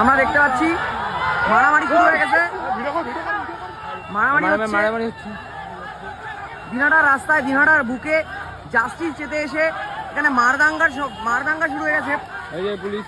আমরা দেখতে পাচ্ছি মারামারি শুরু হয়ে গেছে। মারামারি মারামারি হচ্ছে। দিনহাটার রাস্তায় দিনহাটার বুকে জাস্টিস যেতে এসে এখানে মারদাঙ্গার সব মারদাঙ্গা শুরু হয়ে গেছে। এই যে পুলিশ।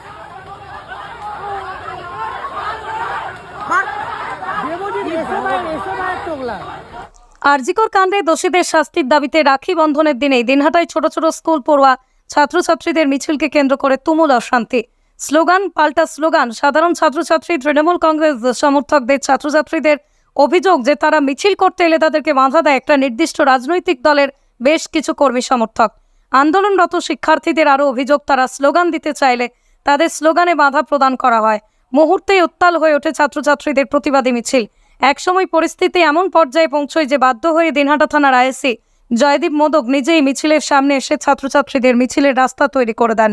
আরজিকর কাণ্ডে দোষীদের শাস্তির দাবিতে রাখি বন্ধনের দিনেই দিনহাটায় ছোট ছোট স্কুল পড়ুয়া ছাত্রছাত্রীদের মিছিলকে কেন্দ্র করে তুমুল অশান্তি। স্লোগান পাল্টা স্লোগান। সাধারণ ছাত্রছাত্রী, তৃণমূল কংগ্রেস সমর্থকদের, ছাত্রছাত্রীদের অভিযোগ যে তারা মিছিল করতে এলে তাদেরকে বাধা দেয়। একটা নির্দিষ্ট রাজনৈতিক দলের বেশ কিছু কর্মী সমর্থক। আন্দোলনরত শিক্ষার্থীদের আরও অভিযোগ, তারা স্লোগান দিতে চাইলে তাদের স্লোগানে বাধা প্রদান করা হয়। মুহূর্তেই উত্তাল হয়ে ওঠে ছাত্রছাত্রীদের প্রতিবাদী মিছিল। একসময় পরিস্থিতি এমন পর্যায়ে পৌঁছয় যে বাধ্য হয়ে দিনহাটা থানার আইএসি জয়দীপ মোদক নিজেই মিছিলের সামনে এসে ছাত্রছাত্রীদের মিছিলের রাস্তা তৈরি করে দেন।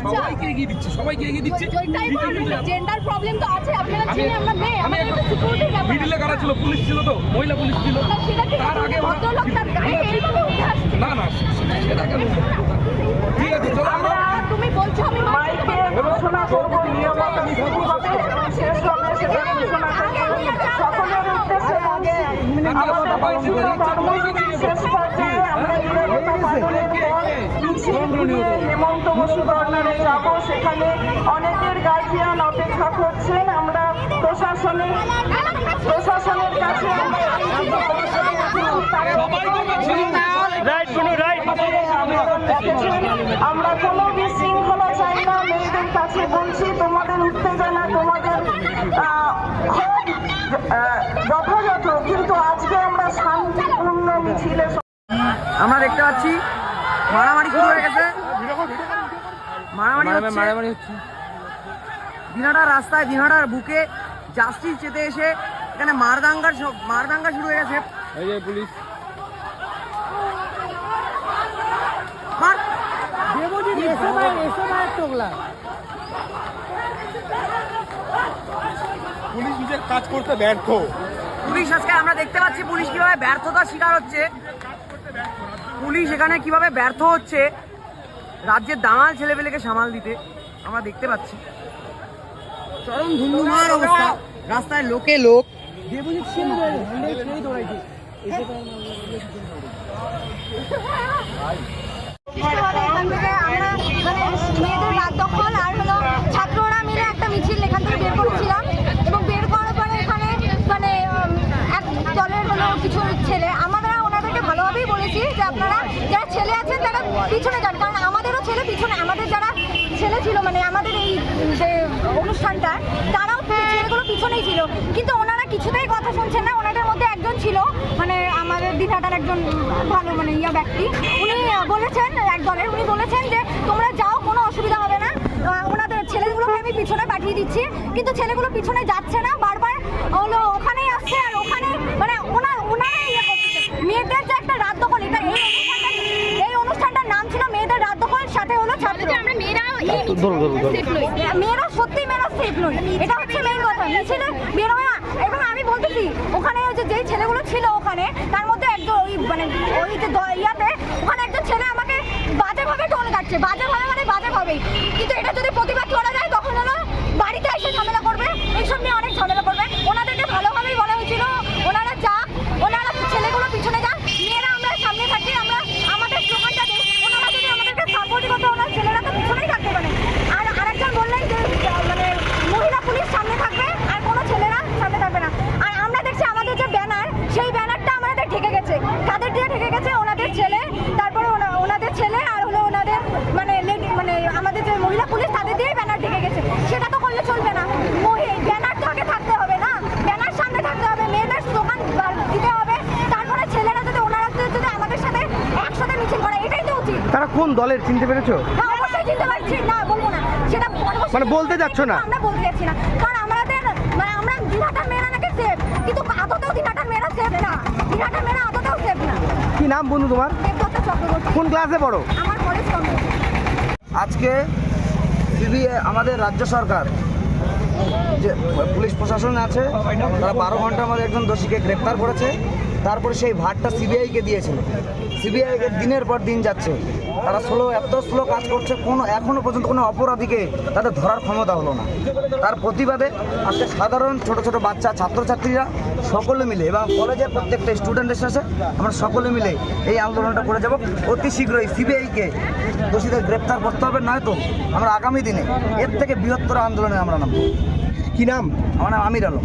সবাইকে এগিয়ে দিচ্ছি সবাইকে এগিয়ে দিচ্ছি জেন্ডার প্রবলেম তো আছে আপনারা চিনি আমরা মেয়ে আমাদের একটা সিকিউরিটির ব্যাপার মিডিলে কারা ছিল পুলিশ ছিল তো মহিলা পুলিশ ছিল তার আগে ভদ্রলোক তার গায়ে এইভাবে উঠে আসছে না না সেটা কেন ঠিক আছে চলো আমরা আমরা তুমি বলছো আমি মাইকে ঘোষণা করব নিয়মত এবং শেষ হবে সেটা ঘোষণা করব সকলের উদ্দেশ্যে আগে বন্ধুরা কর্মসূচি শেষ পর্যায়ে আমরা নিরবতা পালনের হেমন্ত বসু কর্নারে যাব। সেখানে অনেকের গার্জিয়ান অপেক্ষা করছেন। আমরা প্রশাসনের প্রশাসনের কাছে আমরা আমরা কোনো বিশৃঙ্খলা চাই না। মেয়েদের কাছে বলছি তোমাদের উত্তেজনা তোমাদের যথাযথ। কিন্তু আজকে আমরা শান্তিপূর্ণ মিছিলে আমরা দেখতে পাচ্ছি মারামারি শুরু হয়ে গেছে। মারামারি হচ্ছে। মারামারি হচ্ছে। দিনহাটার রাস্তায় দিনহাটার বুকে জাস্টিস যেতে এসে এখানে মারদাঙ্গার সব মারদাঙ্গা শুরু হয়ে গেছে। এই যে পুলিশ। পুলিশ নিজের কাজ করতে ব্যর্থ। পুলিশ আজকে আমরা দেখতে পাচ্ছি পুলিশ কীভাবে ব্যর্থতার শিকার হচ্ছে। পুলিশ এখানে কীভাবে ব্যর্থ হচ্ছে? রাজ্যের দামাল ছেলেপেলেকে সামাল দিতে। আমরা দেখতে পাচ্ছি। চরম ধুন্ধুমার অবস্থা। রাস্তায় লোকে লোক। আমরা মানে মেয়েদের রাত দখল আর হলো ছাত্ররা মিলে একটা মিছিল এখান থেকে বের করেছিলাম এবং বের করার পরে এখানে মানে উম, এক দলের হলো কিছু ছেলে আমরা ওনাদেরকে ভালোভাবেই বলেছি যে আপনারা যারা ছেলে আছেন তারা পিছনে যান কারণ আমাদেরও ছেলে পিছনে আমাদের যারা ছেলে ছিল মানে আমাদের এই যে তারাও ছেলেগুলো পিছনেই ছিল। কিন্তু ওনারা কিছুতেই কথা শুনছেন না। ওনাদের মধ্যে একজন ছিল মানে আমাদের দিঘাটার একজন ভালো মানে ইয়া ব্যক্তি। উনি বলেছেন এক দলের। উনি বলেছেন যে তোমরা যাও কোনো অসুবিধা হবে না। ওনাদের ছেলেগুলোকে আমি পিছনে পাঠিয়ে দিচ্ছি। কিন্তু ছেলেগুলো পিছনে যাচ্ছে না। বারবার হলো ওখানেই আসছে আর ওখানে মানে ওনার ওনারাই ইয়ে করতেছে মেয়েদের যে একটা রাত দখল এটা এই অনুষ্ঠানটা এই অনুষ্ঠানটার নাম ছিল মেয়েদের রাত দখল সাথে হলো ছাত্র। মেয়েরা মেয়েরা সত্যি মেয়েরা এটা হচ্ছে মেইন কথা। মিছিলে বেরোয় না। এবং আমি বলতেছি, ওখানে যে যেই ছেলেগুলো ছিল ওখানে, তার মধ্যে একজন ওই মানে ওই যে ইয়াতে, ওখানে একজন ছেলে আমাকে বাজেভাবে টোল কাটছে। বাজেভাবে মানে বাজেভাবেই। কিন্তু এটা যদি প্রতিবাদ করা যায় তখন হলো বাড়িতে এসে ঝামেলা করবে এইসব নিয়ে অনেক ঝামেলা করবে ওনাদেরকে ভালোভাবেই বলা হয়েছিল ওনারা যাক ওনারা ছেলেগুলো পিছনে যাক মেয়েরা আমরা সামনে থাকি আমরা আমাদের কোন দলের চিনতে পেরেছ? হ্যাঁ অবশ্যই চিনতে পারছি। না বলব না। সেটা মানে বলতে যাচ্ছ না? আমরা বলতে যাচ্ছি না। কারণ আমাদের মানে আমরা দিনহাটার মেয়েরা নাকি সেফ কিন্তু আদতেও দিনহাটার মেয়েরা সেফ না। দিনহাটার মেয়েরা আদতেও সেফ না। কি নাম বন্ধু তোমার? দেবদত্ত চক্রবর্তী। কোন ক্লাসে পড়ো? আমার কলেজ আজকে আমাদের রাজ্য সরকার যে পুলিশ প্রশাসন আছে তারা বারো ঘণ্টার মধ্যে একজন দোষীকে গ্রেপ্তার করেছে। তারপরে সেই ভারটা সিবিআইকে দিয়েছিল। সিবিআইকে দিনের পর দিন যাচ্ছে। তারা স্লো এত স্লো কাজ করছে কোনো এখনও পর্যন্ত কোনো অপরাধীকে তাদের ধরার ক্ষমতা হলো না। তার প্রতিবাদে আজকে সাধারণ ছোট ছোট বাচ্চা ছাত্রছাত্রীরা সকলে মিলে এবং কলেজের প্রত্যেকটা স্টুডেন্টের সাথে আমরা সকলে মিলে এই আন্দোলনটা করে যাব। অতি শীঘ্রই সিবিআইকে দোষীদের গ্রেপ্তার করতে হবে নয়তো আমরা আগামী দিনে এর থেকে বৃহত্তর আন্দোলনে আমরা নামবো। কি নাম? আমার নাম আমির আলম।